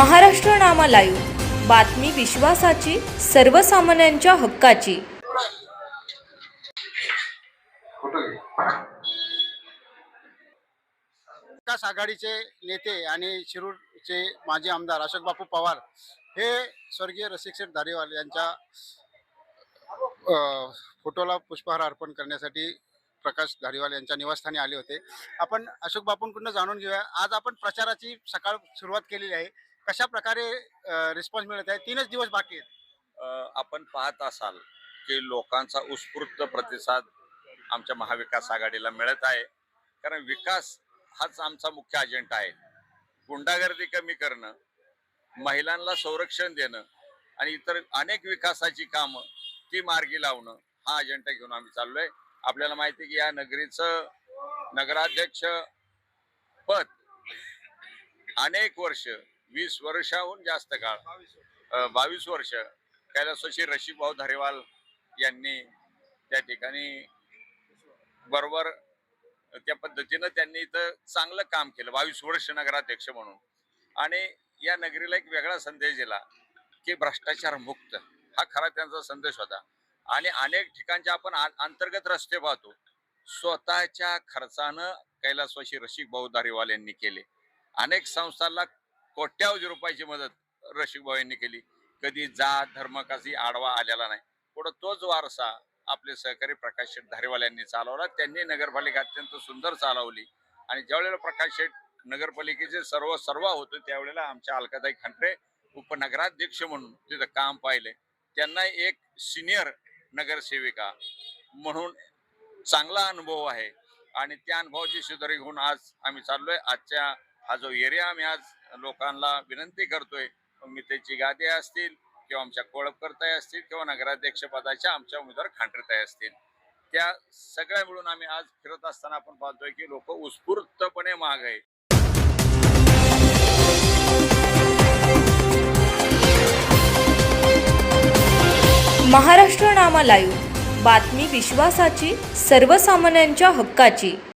महाराष्ट्र नामा live. बातमी विश्वासाची सर्वसामान्यांच्या हक्काची. विकास आघाडीचे नेते आणि शिरूरचे माजी आमदार अशोक बापू पवार हे स्वर्गीय रसिकशेठ धारेवाल यांच्या फोटोला पुष्पहार अर्पण करण्यासाठी प्रकाश धारीवाल यांच्या निवासस्थानी आले होते. आपण अशोक बापूंकडून जाणून घेऊया. आज आपण प्रचाराची सकाळ सुरुवात केलेली आहे. कशा प्रकारे रिस्पॉन्स मिळत आहे? तीनच दिवस बाकी आहेत. आपण पाहत असाल की लोकांचा उत्स्फूर्त प्रतिसाद आमच्या महाविकास आघाडीला मिळत आहे. कारण विकास हाच आमचा मुख्य अजेंडा आहे. गुंडागर्दी कमी करणं महिलांना संरक्षण देणं आणि इतर अनेक विकासाची कामं ती मार्गी लावणं हा अजेंडा घेऊन आम्ही चाललोय. आपल्याला माहिती आहे की या नगरीचं नगराध्यक्ष पद अनेक वर्ष वीस वर्षाहून जास्त काळ. बावीस वर्ष. कैलासवासी रशीभाऊ धारेवाल यांनी त्या ठिकाणी बरोबर त्या पद्धतीनं त्यांनी इथं चांगलं काम केलं. बावीस वर्ष नगराध्यक्ष म्हणून. आणि या नगरीला एक वेगळा संदेश दिला की भ्रष्टाचार मुक्त. हा खरा त्यांचा संदेश होता. आणि अनेक ठिकाणचे आपण अंतर्गत रस्ते पाहतो. स्वतःच्या खर्चानं कैलासवासी रसिक भाऊ धारेवाल यांनी केले. अनेक संस्थांना कोट्यावधी रुपयाची मदत रसिक भाऊ यांनी केली. कधी जात धर्म कधी आडवा आलेला नाही. पुढं तोच वारसा आपले सहकारी प्रकाश शेठ धारेवाल यांनी चालवला. त्यांनी नगरपालिका अत्यंत सुंदर चालवली. आणि ज्यावेळेला प्रकाश शेठ नगरपालिकेचे सर्व सर्व होते त्यावेळेला आमच्या अलकाताई खंडरे उपनगराध्यक्ष म्हणून तिथं काम पाहिले. त्यांना एक सिनियर नगरसेविका म्हणून चांगला अनुभव आहे. आणि त्या अनुभवाची सुधारी घेऊन आज आम्ही चाललोय. आजच्या हा जो एरिया आम्ही आज लोकांना विनंती करतोय मितेची गादी असतील किंवा आमच्या कोळपकरताई असतील किंवा नगराध्यक्ष पदाच्या आमच्या उमेदवार खांडरताई असतील. त्या सगळ्या मिळून आम्ही आज फिरत असताना आपण पाहतोय की लोक उत्स्फूर्तपणे माग आहे महाराष्ट्र नामा लाईव्ह. बातमी विश्वासाची सर्वसामान्यांच्या हक्काची.